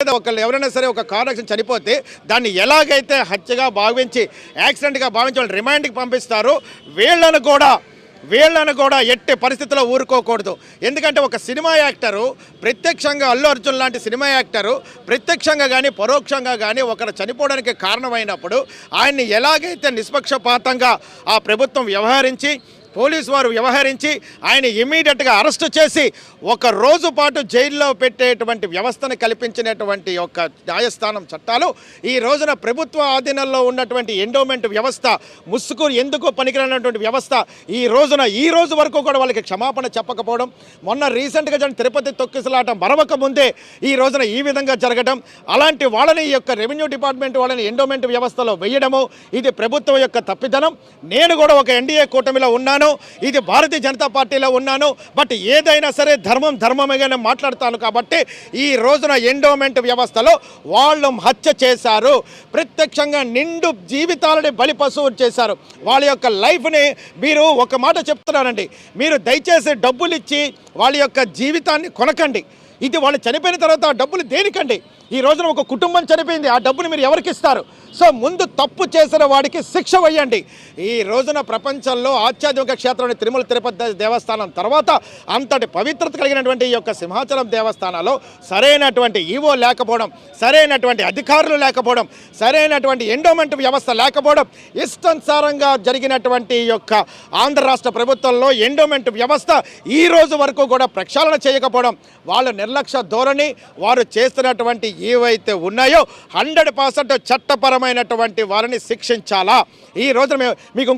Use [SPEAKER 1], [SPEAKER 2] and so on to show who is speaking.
[SPEAKER 1] ఒకళ్ళు ఎవరైనా సరే ఒక కార్ యాక్సిడెంట్ చనిపోతే దాన్ని ఎలాగైతే హత్యగా భావించి యాక్సిడెంట్గా భావించి వాళ్ళు రిమాండ్కి పంపిస్తారో వీళ్ళను కూడా వీళ్ళను కూడా ఎట్టి పరిస్థితుల్లో ఊరుకోకూడదు. ఎందుకంటే ఒక సినిమా యాక్టరు ప్రత్యక్షంగా అల్లు అర్జున్ లాంటి సినిమా యాక్టరు ప్రత్యక్షంగా కానీ పరోక్షంగా కానీ ఒకరు చనిపోవడానికి కారణమైనప్పుడు ఆయన్ని ఎలాగైతే నిష్పక్షపాతంగా ఆ ప్రభుత్వం వ్యవహరించి పోలీసు వారు వ్యవహరించి ఆయన ఇమీడియట్గా అరెస్ట్ చేసి ఒక రోజు పాటు జైల్లో పెట్టేటువంటి వ్యవస్థను కల్పించినటువంటి యొక్క న్యాయస్థానం చట్టాలు ఈ రోజున ప్రభుత్వ ఆధీనంలో ఉన్నటువంటి ఎండోమెంట్ వ్యవస్థ ముసుగు ఎందుకు పనికిరానటువంటి వ్యవస్థ ఈ రోజున ఈ రోజు వరకు కూడా వాళ్ళకి క్షమాపణ చెప్పకపోవడం మొన్న రీసెంట్గా జరిగిన తిరుపతి తొక్కిసలాట మరవక ముందే ఈ రోజున ఈ విధంగా జరగడం అలాంటి వాళ్ళని ఈ యొక్క రెవెన్యూ డిపార్ట్మెంట్ వాళ్ళని ఎండోమెంట్ వ్యవస్థలో వేయడము ఇది ప్రభుత్వం యొక్క తప్పిదనం. నేను కూడా ఒక ఎన్డీఏ కూటమిలో ఉన్నాను. ఇది భారతీయ జనతా పార్టీలో ఉన్నాను బట్ ఏదైనా సరే ధర్మం ధర్మమేగానే మాట్లాడతాను కాబట్టి ఈ రోజున ఎండోమెంట్ వ్యవస్థలో వాళ్ళు హత్య చేశారు ప్రత్యక్షంగా నిండు జీవితాలని బలి చేశారు. వాళ్ళ యొక్క లైఫ్ని మీరు ఒక మాట చెప్తున్నానండి మీరు దయచేసి డబ్బులు ఇచ్చి వాళ్ళ యొక్క జీవితాన్ని కొనకండి. ఇది వాళ్ళు చనిపోయిన తర్వాత డబ్బులు దేనికండి? ఈ రోజున ఒక కుటుంబం చనిపోయింది. ఆ డబ్బుని మీరు ఎవరికి ఇస్తారు? సో ముందు తప్పు చేసిన వాడికి శిక్ష వేయండి. ఈ రోజున ప్రపంచంలో ఆధ్యాత్మిక క్షేత్రం తిరుమల తిరుపతి దేవస్థానం తర్వాత అంతటి పవిత్రత కలిగినటువంటి ఈ యొక్క సింహాచలం దేవస్థానాల్లో సరైనటువంటి ఈవో లేకపోవడం సరైనటువంటి అధికారులు లేకపోవడం సరైనటువంటి ఎండోమెంట్ వ్యవస్థ లేకపోవడం ఇష్టానుసారంగా జరిగినటువంటి యొక్క ఆంధ్ర రాష్ట్ర ప్రభుత్వంలో ఎండోమెంట్ వ్యవస్థ ఈ రోజు వరకు కూడా ప్రక్షాళన చేయకపోవడం వాళ్ళ నిర్లక్ష్య ధోరణి వారు చేస్తున్నటువంటి ఏవైతే ఉన్నాయో హండ్రెడ్ పర్సెంట్ చట్టపరమైనటువంటి వారిని శిక్షించాలా? ఈ రోజున మేము మీకు